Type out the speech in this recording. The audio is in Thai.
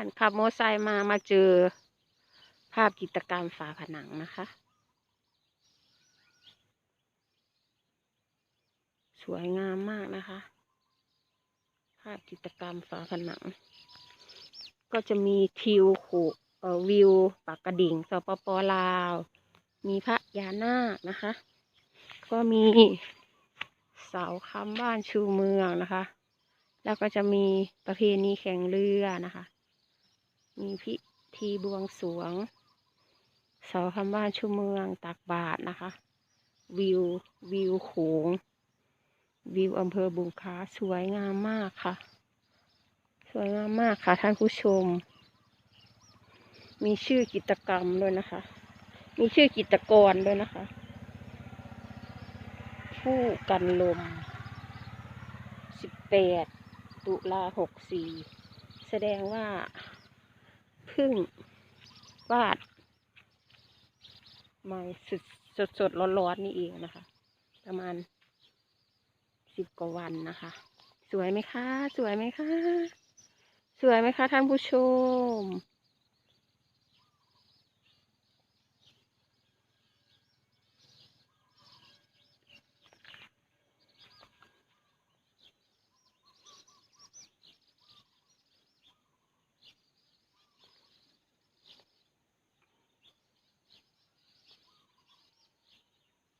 อนขับมอไซค์มามาเจอภาพจิตรกรรมฝาผนังนะคะ สวยงามมากนะคะ ภาพจิตรกรรมฝาผนัง ก็จะมีทิวขเอ่อวิวปากกระดิ่งสปปลาว มีพระยานาคนะคะ ก็มีเสาคำบ้านชูเมืองนะคะ แล้วก็จะมีประเพณีแข่งเรือนะคะ มีพิธีบวงสวงเสาคำบ้านชูเมืองตักบาทนะคะ วิววิวโขงวิวอำเภอบุงคาสวยงามมากค่ะ สวยงามมากค่ะท่านผู้ชม มีชื่อกิจกรรมด้วยนะคะ มีชื่อกิจกรด้วยนะคะ ผู้กันลม 18 ตุลา 64 แสดงว่า พึ่งวาดใหม่สดสดสดร้อนร้อนๆนี่เองนะคะ ประมาณสิบกว่าวันนะคะ สวยไหมคะ สวยไหมคะ สวยไหมคะท่านผู้ชม